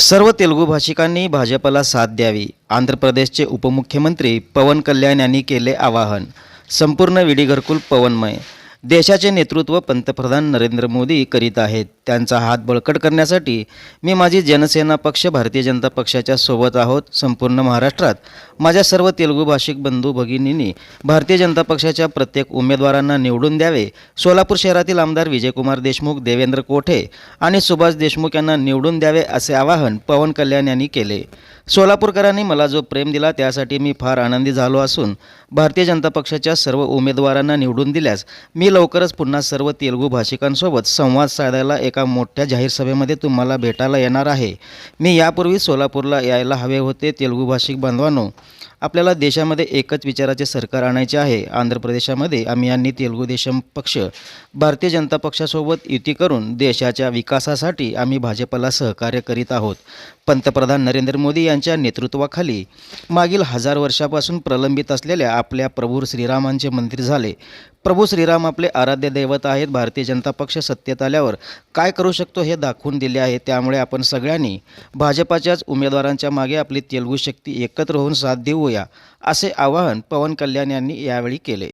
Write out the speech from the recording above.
सर्व तेलुगू भाषिकांनी भाजपला साथ द्यावी. आंध्र प्रदेशचे उपमुख्यमंत्री पवन कल्याण यांनी केले आवाहन. संपूर्ण विडी घरकुल पवनमय. देशाचे नेतृत्व पंतप्रधान नरेंद्र मोदी करीत आहेत. त्यांचा हात बळकट करण्यासाठी मी माझी जनसेना पक्ष भारतीय जनता पक्षाच्या सोबत आहोत संपूर्ण महाराष्ट्रात. माझ्या सर्व तेलुगू भाषिक बंधू भगिनींनी भारतीय जनता पक्षाच्या प्रत्येक उमेदवारांना निवडून द्यावे. सोलापूर शहरातील आमदार विजयकुमार देशमुख देवेंद्र कोठे आणि सुभाष देशमुख यांना निवडून द्यावे असे आवाहन पवन कल्याण यांनी केले. सोलापूरकरांनी मला जो प्रेम दिला त्यासाठी मी फार आनंदी झालो असून भारतीय जनता पक्षाच्या सर्व उमेदवारांना निवडून दिल्यास मी लवकरच पुन्हा सर्व तेलुगू भाषिकांसोबत संवाद साधायला एका मोठ्या जाहीर सभेमध्ये तुम्हाला भेटायला येणार आहे. मी यापूर्वी सोलापूरला यायला हवे होते तेलुगू भाषिक बांधवांनो. आपल्याला देशामध्ये एकच विचाराचे सरकार आणायचे आहे. आंध्र प्रदेशामध्ये आम्ही यांनी तेलुगू देशम पक्ष भारतीय जनता पक्षासोबत युती करून देशाच्या विकासासाठी आम्ही भाजपला सहकार्य करीत आहोत. पंतप्रधान नरेंद्र मोदी यांच्या नेतृत्वाखाली मागील हजार वर्षापासून प्रलंबित असलेल्या आपल्या प्रभू श्रीरामांचे मंदिर झाले. प्रभू श्रीराम आपले आराध्य दैवत आहेत. भारतीय जनता पक्ष सत्तेत आल्यावर काय करू शकतो हे दाखवून दिले आहे. त्यामुळे आपण सगळ्यांनी भाजपाच्याच उमेदवारांच्या मागे आपली तेलगू शक्ती एकत्र होऊन साथ देऊया असे आवाहन पवन कल्याण यांनी यावेळी केले.